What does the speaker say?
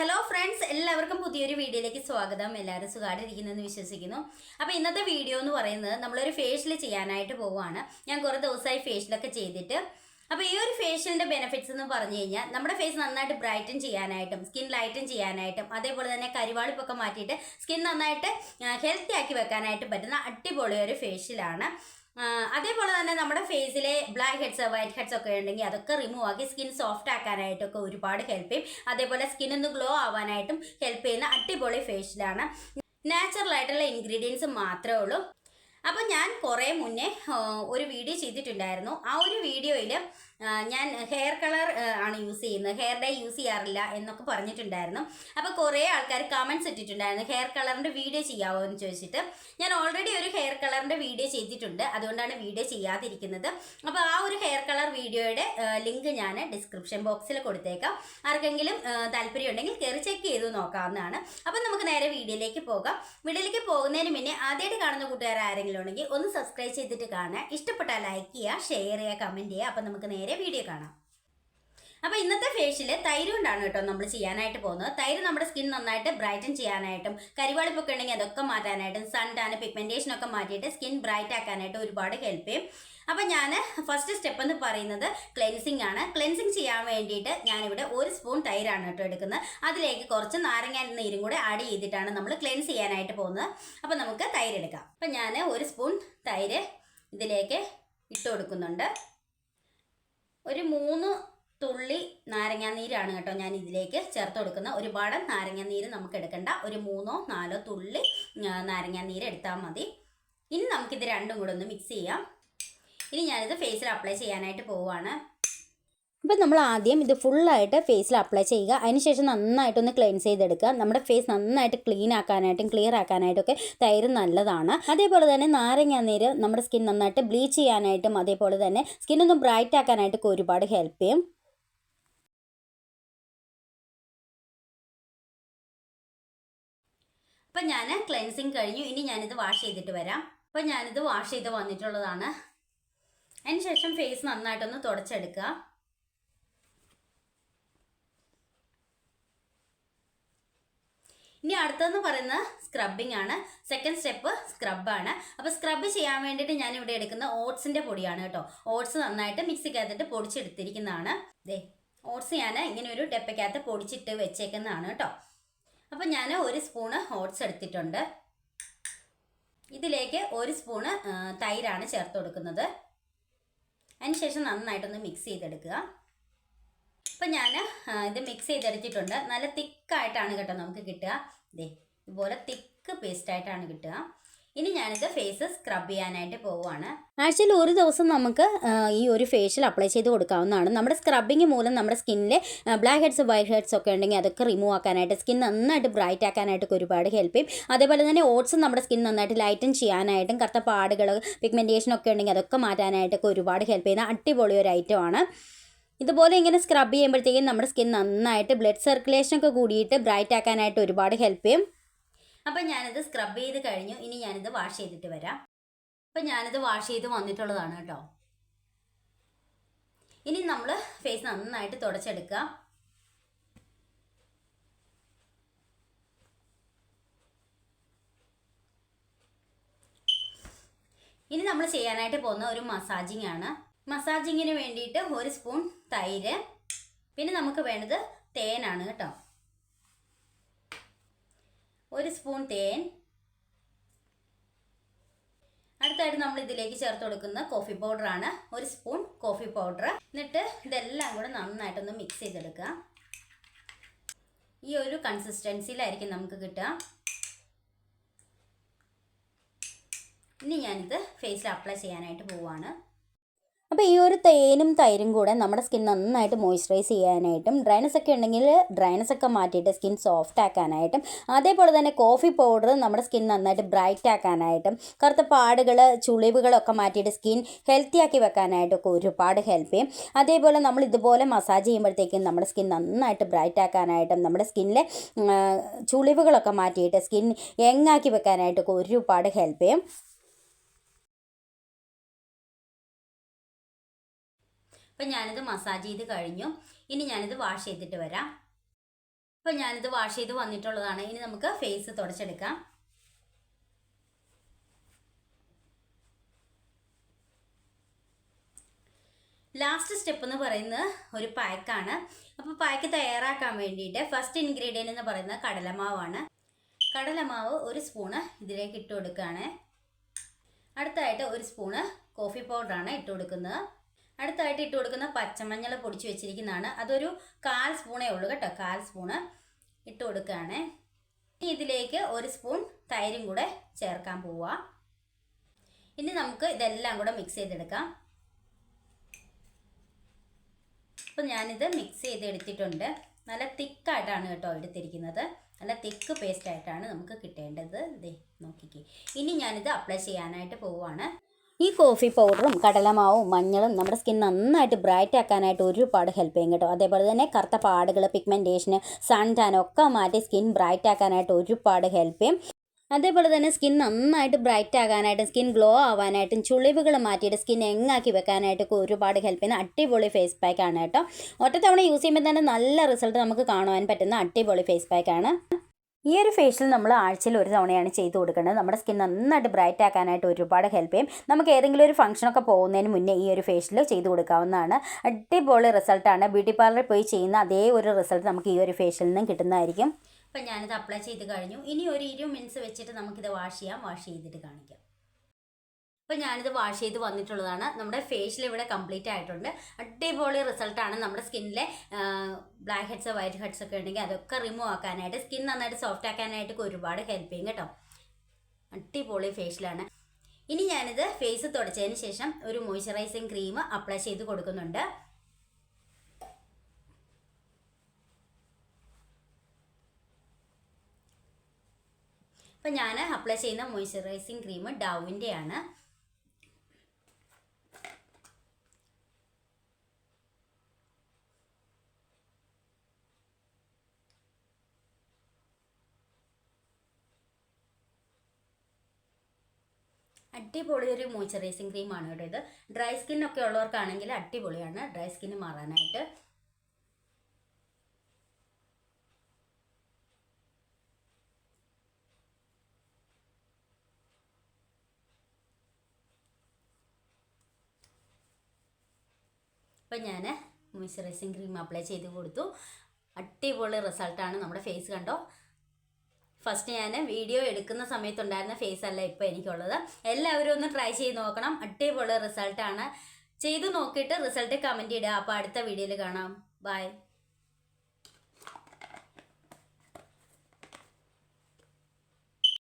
Hello friends എല്ലാവർക്കും പുതിയൊരു വീഡിയോയിലേക്ക് സ്വാഗതം. എല്ലാവരും സുഖമായിട്ടിരിക്കുന്നെന്ന് വിശ്വസിക്കുന്നു. അപ്പോൾ ഇന്നത്തെ വീഡിയോ എന്ന് പറയുന്നത് നമ്മളൊരു ഫേഷ്യൽ ചെയ്യാനായിട്ട് പോവുകയാണ്. ഞാൻ കുറേ ദിവസമായി ഫേഷ്യലൊക്കെ ചെയ്തിട്ട്. അപ്പോൾ ഈ ഒരു ഫേഷ്യലിന്റെ ബെനിഫിറ്റ്സ് എന്ന് പറഞ്ഞു കഴിഞ്ഞാൽ നമ്മുടെ ഫേസ് നന്നായിട്ട് ബ്രൈറ്റൻ ചെയ്യാനായിട്ടും സ്കിൻ ലൈറ്റൻ ചെയ്യാനായിട്ടും അതേപോലെ തന്നെ കരിവാളിപ്പൊക്കെ മാറ്റിയിട്ട് സ്കിൻ നന്നായിട്ട് ഹെൽത്തി ആക്കി വെക്കാനായിട്ട് പറ്റുന്ന അടിപൊളി ഒരു ഫേഷ്യലാണ് അതേപോലെ തന്നെ നമ്മുടെ ഫേസിലെ ബ്ലാക്ക് ഹെഡ്സ് വൈറ്റ് ഹെഡ്സ് ഒക്കെ ഉണ്ടെങ്കിൽ അതൊക്കെ റിമൂവ് ആക്കി സ്കിൻ സോഫ്റ്റ് ആക്കാനായിട്ടൊക്കെ ഒരുപാട് ഹെൽപ്പ് ചെയ്യും. അതേപോലെ സ്കിൻ ഒന്ന് ഗ്ലോ ആവാനായിട്ടും ഹെൽപ്പ് ചെയ്യുന്ന അടിപൊളി ഫേഷ്യലാണ് നാച്ചുറൽ ആയിട്ടുള്ള ഇൻഗ്രീഡിയൻസ് മാത്രമേ ഉള്ളൂ. അപ്പോൾ ഞാൻ കുറേ മുന്നേ ഒരു വീഡിയോ ചെയ്തിട്ടുണ്ടായിരുന്നു. ആ ഒരു വീഡിയോയിൽ ഞാൻ ഹെയർ കളർ ആണ് യൂസ് ചെയ്യുന്നത്. ഹെയർ ഡേ യൂസ് ചെയ്യാറില്ല എന്നൊക്കെ പറഞ്ഞിട്ടുണ്ടായിരുന്നു. അപ്പോൾ കുറേ ആൾക്കാർ കമൻസ് ഇട്ടിട്ടുണ്ടായിരുന്നു. ഹെയർ കളറിന്റെ വീഡിയോ ചെയ്യാവോ എന്ന് ചോദിച്ചിട്ട്. ഞാൻ ഓൾറെഡി ഒരു ഹെയർ കളറിന്റെ വീഡിയോ ചെയ്തിട്ടുണ്ട്. അതുകൊണ്ടാണ് വീഡിയോ ചെയ്യാതിരിക്കുന്നത്. അപ്പോൾ ആ ഒരു ഹെയർ കളർ വീഡിയോയുടെ ലിങ്ക് ഞാൻ ഡിസ്ക്രിപ്ഷൻ ബോക്സിൽ കൊടുത്തേക്കാം. ആർക്കെങ്കിലും താല്പര്യം താല്പര്യമുണ്ടെങ്കിൽ കയറി ചെക്ക് ചെയ്ത് നോക്കാവുന്നതാണ്. അപ്പം നമുക്ക് നേരെ വീഡിയോയിലേക്ക് പോകാം. വീഡിയോയിലേക്ക് പോകുന്നതിന് മുന്നേ ആദ്യമായിട്ട് കാണുന്ന കൂട്ടുകാർ ആരെങ്കിലും ഉണ്ടെങ്കിൽ ഒന്ന് സബ്സ്ക്രൈബ് ചെയ്തിട്ട് കാണുക. ഇഷ്ടപ്പെട്ടാൽ ലൈക്ക് ചെയ്യുക ഷെയർ ചെയ്യുക കമന്റ് ചെയ്യുക. അപ്പം നമുക്ക് നേരെ വീഡിയോ കാണാം. അപ്പോൾ ഇന്നത്തെ ഫേഷ്യൽ തൈര് കൊണ്ടാണ് കേട്ടോ നമ്മൾ ചെയ്യാനായിട്ട് പോകുന്നത്. തൈര് നമ്മുടെ സ്കിൻ നന്നായിട്ട് ബ്രൈറ്റൻ ചെയ്യാനായിട്ടും കരിവാളിപ്പൊക്കെ ഉണ്ടെങ്കിൽ അതൊക്കെ മാറ്റാനായിട്ടും സൺ ടാൻ പിഗ്മെന്റേഷൻ ഒക്കെ മാറ്റിയിട്ട് സ്കിൻ ബ്രൈറ്റ് ആക്കാനായിട്ട് ഒരുപാട് ഹെൽപ്പ് ചെയ്യും. അപ്പം ഞാൻ ഫസ്റ്റ് സ്റ്റെപ്പ് എന്ന് പറയുന്നത് ക്ലെൻസിങ് ആണ്. ക്ലെൻസിങ് ചെയ്യാൻ വേണ്ടിയിട്ട് ഞാനിവിടെ ഒരു സ്പൂൺ തൈരാണ് കേട്ടോ എടുക്കുന്നത്. അതിലേക്ക് കുറച്ച് നാരങ്ങ നീരും കൂടെ ആഡ് ചെയ്തിട്ടാണ് നമ്മൾ ക്ലെൻസ് ചെയ്യാനായിട്ട് പോകുന്നത്. അപ്പം നമുക്ക് തൈരെടുക്കാം അപ്പം ഞാൻ ഒരു സ്പൂൺ തൈര് ഇതിലേക്ക് ഇട്ട് കൊടുക്കുന്നുണ്ട്. ഒരു മൂന്ന് തുള്ളി നാരങ്ങാനീരാണ് കേട്ടോ ഞാൻ ഇതിലേക്ക് ചേർത്ത് കൊടുക്കുന്ന ഒരുപാട് നാരങ്ങാനീര് നമുക്ക് എടുക്കണ്ട. ഒരു മൂന്നോ നാലോ തുള്ളി നാരങ്ങാനീര് എടുത്താൽ മതി. ഇനി നമുക്കിത് രണ്ടും കൂടെ ഒന്ന് മിക്സ് ചെയ്യാം. ഇനി ഞാനിത് ഫേസിൽ അപ്ലൈ ചെയ്യാനായിട്ട് പോവുകയാണ് അപ്പം നമ്മൾ ആദ്യം ഇത് ഫുള്ളായിട്ട് ഫേസിൽ അപ്ലൈ ചെയ്യുക. അതിനുശേഷം നന്നായിട്ടൊന്ന് ക്ലെൻസ് ചെയ്തെടുക്കുക. നമ്മുടെ ഫേസ് നന്നായിട്ട് ക്ലീൻ ആക്കാനായിട്ടും ക്ലിയർ ആക്കാനായിട്ടൊക്കെ തൈര് നല്ലതാണ്. അതേപോലെ തന്നെ നാരങ്ങ നീര് നമ്മുടെ സ്കിൻ നന്നായിട്ട് ബ്ലീച്ച് ചെയ്യാനായിട്ടും അതേപോലെ തന്നെ സ്കിൻ ഒന്ന് ബ്രൈറ്റ് ആക്കാനായിട്ടൊക്കെ ഒരുപാട് ഹെൽപ്പ് ചെയ്യും. അപ്പം ഞാൻ ക്ലെൻസിങ് കഴിഞ്ഞു. ഇനി ഞാനിത് വാഷ് ചെയ്തിട്ട് വരാം. അപ്പം ഞാനിത് വാഷ് ചെയ്ത് വന്നിട്ടുള്ളതാണ്. അതിന് ശേഷം ഫേസ് നന്നായിട്ടൊന്ന് തുടച്ചെടുക്കുക. ഇനി അടുത്തതെന്ന് പറയുന്നത് സ്ക്രബിംഗ് ആണ്. സെക്കൻഡ് സ്റ്റെപ്പ് സ്ക്രബാണ് അപ്പോൾ സ്ക്രബ് ചെയ്യാൻ വേണ്ടിയിട്ട് ഞാൻ ഇവിടെ എടുക്കുന്ന ഓട്സിന്റെ പൊടിയാണ് കേട്ടോ. ഓട്സ് നന്നായിട്ട് മിക്സിക്കകത്തിട്ട് പൊടിച്ചെടുത്തിരിക്കുന്നതാണ്. ദേ ഓട്സ് ഞാൻ ഇങ്ങനെ ഒരു ഡെപ്പയ്ക്കകത്ത് പൊടിച്ചിട്ട് വെച്ചേക്കുന്നതാണ് കേട്ടോ. അപ്പോൾ ഞാൻ ഒരു സ്പൂണ് ഓട്സ് എടുത്തിട്ടുണ്ട്. ഇതിലേക്ക് ഒരു സ്പൂണ് തൈരാണ് ചേർത്ത് കൊടുക്കുന്നത്. അതിനുശേഷം നന്നായിട്ടൊന്ന് മിക്സ് ചെയ്തെടുക്കുക. അപ്പം ഞാൻ ഇത് മിക്സ് ചെയ്തെടുത്തിട്ടുണ്ട്. നല്ല തിക്കായിട്ടാണ് കേട്ടോ നമുക്ക് കിട്ടുക. ദേ ഇതുപോലെ തിക്ക് പേസ്റ്റ് ആയിട്ടാണ് കിട്ടുക. ഇനി ഞാനിത് ഫേസ് സ്ക്രബ് ചെയ്യാനായിട്ട് പോവുകയാണ്. ആഴ്ചയിൽ ഒരു ദിവസം നമുക്ക് ഈ ഒരു ഫേഷ്യൽ അപ്ലൈ ചെയ്ത് കൊടുക്കാവുന്നതാണ്. നമ്മുടെ സ്ക്രബിങ് മൂലം നമ്മുടെ സ്കിന്നിലെ ബ്ലാക്ക് ഹെഡ്സ് വൈറ്റ് ഹെഡ്സ് ഒക്കെ ഉണ്ടെങ്കിൽ അതൊക്കെ റിമൂവ് ആക്കാനായിട്ട് സ്കിൻ നന്നായിട്ട് ബ്രൈറ്റ് ആക്കാനായിട്ടൊക്കെ ഒരുപാട് ഹെൽപ്പ് ചെയ്യും. അതേപോലെ തന്നെ ഓട്സ് നമ്മുടെ സ്കിൻ നന്നായിട്ട് ലൈറ്റൻ ചെയ്യാനായിട്ടും കറുത്ത പാടുകൾ പിഗ്മെന്റേഷൻ ഒക്കെ ഉണ്ടെങ്കിൽ അതൊക്കെ മാറ്റാനായിട്ടൊക്കെ ഒരുപാട് ഹെൽപ്പ് ചെയ്യുന്ന അടിപൊളി ഒരു ഐറ്റമാണ് ഇതുപോലെ ഇങ്ങനെ സ്ക്രബ് ചെയ്യുമ്പോഴത്തേക്കും നമ്മുടെ സ്കിൻ നന്നായിട്ട് ബ്ലഡ് സർക്കുലേഷൻ ഒക്കെ കൂടിയിട്ട് ബ്രൈറ്റ് ആക്കാനായിട്ട് ഒരുപാട് ഹെൽപ്പ് ചെയ്യും. അപ്പം ഞാനിത് സ്ക്രബ് ചെയ്ത് കഴിഞ്ഞു. ഇനി ഞാനിത് വാഷ് ചെയ്തിട്ട് വരാം. അപ്പം ഞാനിത് വാഷ് ചെയ്ത് വന്നിട്ടുള്ളതാണ് കേട്ടോ. ഇനി നമ്മൾ ഫേസ് നന്നായിട്ട് തുടച്ചെടുക്കുക. ഇനി നമ്മൾ ചെയ്യാനായിട്ട് പോകുന്ന ഒരു മസാജിങ് ആണ്. മസാജിങ്ങിന് വേണ്ടിയിട്ട് ഒരു സ്പൂൺ തൈര്. പിന്നെ നമുക്ക് വേണ്ടത് തേനാണ് കേട്ടോ. ഒരു സ്പൂൺ തേൻ. അടുത്തായിട്ട് നമ്മൾ ഇതിലേക്ക് ചേർത്ത് കൊടുക്കുന്ന കോഫി പൗഡർ ആണ്. ഒരു സ്പൂൺ കോഫി പൗഡർ. എന്നിട്ട് ഇതെല്ലാം കൂടെ നന്നായിട്ടൊന്ന് മിക്സ് ചെയ്തെടുക്കുക. ഈ ഒരു കൺസിസ്റ്റൻസിയിലായിരിക്കും നമുക്ക് കിട്ടുക. ഇനി ഞാനിത് ഫേസിൽ അപ്ലൈ ചെയ്യാനായിട്ട് പോവാണ്. അപ്പോൾ ഈ ഒരു തേനും തൈരും കൂടെ നമ്മുടെ സ്കിൻ നന്നായിട്ട് മോയ്സ്ചറൈസ് ചെയ്യാനായിട്ടും ഡ്രൈനസ് ഒക്കെ ഉണ്ടെങ്കിൽ ഡ്രൈനസ് ഒക്കെ മാറ്റിയിട്ട് സ്കിൻ സോഫ്റ്റ് ആക്കാനായിട്ടും അതേപോലെ തന്നെ കോഫി പൗഡർ നമ്മുടെ സ്കിൻ നന്നായിട്ട് ബ്രൈറ്റ് ആക്കാനായിട്ടും കറുത്ത പാടുകൾ ചുളിവുകളൊക്കെ മാറ്റിയിട്ട് സ്കിൻ ഹെൽത്തി ആക്കി വെക്കാനായിട്ടൊക്കെ ഒരുപാട് ഹെൽപ്പ് ചെയ്യും. അതേപോലെ നമ്മൾ ഇതുപോലെ മസാജ് ചെയ്യുമ്പോഴത്തേക്കും നമ്മുടെ സ്കിൻ നന്നായിട്ട് ബ്രൈറ്റ് ആക്കാനായിട്ടും നമ്മുടെ സ്കിന്നിലെ ചുളിവുകളൊക്കെ മാറ്റിയിട്ട് സ്കിൻ യങ്ങാക്കി വെക്കാനായിട്ടൊക്കെ ഒരുപാട് ഹെൽപ്പ് ചെയ്യും. അപ്പം ഞാനിത് മസാജ് ചെയ്ത് കഴിഞ്ഞു. ഇനി ഞാനിത് വാഷ് ചെയ്തിട്ട് വരാം. അപ്പോൾ ഞാനിത് വാഷ് ചെയ്ത് വന്നിട്ടുള്ളതാണ്. ഇനി നമുക്ക് ഫേസ് തുടച്ചെടുക്കാം. ലാസ്റ്റ് സ്റ്റെപ്പ് എന്ന് പറയുന്നത് ഒരു പായ്ക്കാണ്. അപ്പോൾ പായ്ക്ക് തയ്യാറാക്കാൻ വേണ്ടിയിട്ട് ഫസ്റ്റ് ഇൻഗ്രീഡിയന്റ് എന്ന് പറയുന്നത് കടലമാവാണ്. കടലമാവ് ഒരു സ്പൂണ് ഇതിലേക്ക് ഇട്ട് കൊടുക്കുകയാണ്. അടുത്തായിട്ട് ഒരു സ്പൂണ് കോഫി പൗഡറാണ് ഇട്ട് കൊടുക്കുന്നത്. അടുത്തായിട്ട് ഇട്ട് കൊടുക്കുന്ന പച്ചമഞ്ഞൾ പൊടിച്ച് വെച്ചിരിക്കുന്നതാണ്. അതൊരു കാൽ സ്പൂണേ ഉള്ളൂ കേട്ടോ കാൽ സ്പൂണ് ഇട്ട് കൊടുക്കുകയാണ്. ഇനി ഇതിലേക്ക് ഒരു സ്പൂൺ തൈരും കൂടെ ചേർക്കാൻ പോവുക. ഇനി നമുക്ക് ഇതെല്ലാം കൂടെ മിക്സ് ചെയ്തെടുക്കാം. അപ്പം ഞാനിത് മിക്സ് ചെയ്തെടുത്തിട്ടുണ്ട്. നല്ല തിക്കായിട്ടാണ് കേട്ടോ എടുത്തിരിക്കുന്നത്. നല്ല തിക്ക് പേസ്റ്റായിട്ടാണ് നമുക്ക് കിട്ടേണ്ടത്. ദേ നോക്കിക്കേ. ഇനി ഞാനിത് അപ്ലൈ ചെയ്യാനായിട്ട് പോവുകയാണ്. ഈ കോഫി പൗഡറും കടലമാവും മഞ്ഞളും നമ്മുടെ സ്കിൻ നന്നായിട്ട് ബ്രൈറ്റ് ആക്കാനായിട്ട് ഒരുപാട് ഹെൽപ്പ് ചെയ്യും കേട്ടോ. അതേപോലെ തന്നെ കറുത്ത പാടുകൾ പിഗ്മെന്റേഷന് സൺ ടാൻ ഒക്കെ മാറ്റി സ്കിൻ ബ്രൈറ്റ് ആക്കാനായിട്ട് ഒരുപാട് ഹെൽപ്പ് ചെയ്യും. അതേപോലെ തന്നെ സ്കിൻ നന്നായിട്ട് ബ്രൈറ്റ് ആകാനായിട്ടും സ്കിൻ ഗ്ലോ ആവാനായിട്ടും ചുളിവുകൾ മാറ്റിയിട്ട് സ്കിൻ എങ്ങാക്കി വെക്കാനായിട്ടൊക്കെ ഒരുപാട് ഹെൽപ്പ് ചെയ്യുന്ന അടിപൊളി ഫേസ് പാക്കാണ് കേട്ടോ. ഒറ്റത്തവണ യൂസ് ചെയ്യുമ്പോൾ തന്നെ നല്ല റിസൾട്ട് നമുക്ക് കാണുവാൻ പറ്റുന്ന അടിപൊളി ഫേസ് പാക്കാണ് ഈ ഒരു ഫേഷ്യൽ നമ്മൾ ആഴ്ചയിൽ ഒരു തവണയാണ് ചെയ്തു കൊടുക്കേണ്ടത് നമ്മുടെ സ്കിൻ നന്നായിട്ട് ബ്രൈറ്റ് ആക്കാനായിട്ട് ഒരുപാട് ഹെൽപ്പ് ചെയ്യും. നമുക്ക് ഏതെങ്കിലും ഒരു ഫംഗ്ഷനൊക്കെ പോകുന്നതിന് മുന്നേ ഈ ഒരു ഫേഷ്യൽ ചെയ്ത് കൊടുക്കാവുന്നതാണ്. അടിപൊളി റിസൾട്ടാണ് ബ്യൂട്ടി പാർലറിൽ പോയി ചെയ്യുന്ന അതേ ഒരു റിസൾട്ട് നമുക്ക് ഈ ഒരു ഫേഷ്യലിൽ നിന്നും കിട്ടുന്നതായിരിക്കും. അപ്പം ഞാനിത് അപ്ലൈ ചെയ്ത് കഴിഞ്ഞു. ഇനി ഒരു ഇരുപത് മിനിറ്റ്സ് വെച്ചിട്ട് നമുക്കിത് വാഷ് ചെയ്യാം. വാഷ് ചെയ്തിട്ട് കാണിക്കാം. അപ്പം ഞാനിത് വാഷ് ചെയ്ത് വന്നിട്ടുള്ളതാണ്. നമ്മുടെ ഫേഷ്യൽ ഇവിടെ കംപ്ലീറ്റ് ആയിട്ടുണ്ട്. അടിപൊളി റിസൾട്ടാണ് നമ്മുടെ സ്കിന്നിലെ ബ്ലാക്ക് ഹെഡ്സ് വൈറ്റ് ഹെഡ്സ് ഒക്കെ ഉണ്ടെങ്കിൽ അതൊക്കെ റിമൂവ് ആക്കാനായിട്ട് സ്കിൻ നന്നായിട്ട് സോഫ്റ്റ് ആക്കാനായിട്ടൊക്കെ ഒരുപാട് ഹെൽപ്പ് ചെയ്യും കേട്ടോ. അടിപൊളി ഫേഷ്യലാണ് ഇനി ഞാനിത് ഫേസ് തുടച്ചതിന് ശേഷം ഒരു മോയ്സ്ചറൈസിങ് ക്രീം അപ്ലൈ ചെയ്ത് കൊടുക്കുന്നുണ്ട്. അപ്പം ഞാൻ അപ്ലൈ ചെയ്യുന്ന മോയ്സ്ചറൈസിങ് ക്രീം ഡവിന്റെയാണ് അടിപൊളി ഒരു മോയ്സ്ചറൈസിങ് ക്രീമാണ് കേട്ടോ ഇത്. ഡ്രൈ സ്കിൻ ഒക്കെ ഉള്ളവർക്കാണെങ്കിൽ അടിപൊളിയാണ് ഡ്രൈ സ്കിൻ മാറാനായിട്ട്. അപ്പം ഞാൻ മോയ്സ്ചറൈസിങ് ക്രീം അപ്ലൈ ചെയ്ത് കൊടുത്തു. അടിപൊളി റിസൾട്ടാണ് നമ്മുടെ ഫേസ് കണ്ടോ? ഫസ്റ്റ് ഞാൻ വീഡിയോ എടുക്കുന്ന സമയത്തുണ്ടായിരുന്ന ഫേസ് അല്ല ഇപ്പോൾ എനിക്കുള്ളത്. എല്ലാവരും ഒന്ന് ട്രൈ ചെയ്ത് നോക്കണം. അടിപൊളി റിസൾട്ടാണ് ചെയ്തു നോക്കിയിട്ട് റിസൾട്ട് കമന്റ് ഇടുക. അപ്പോൾ അടുത്ത വീഡിയോയിൽ കാണാം. ബൈ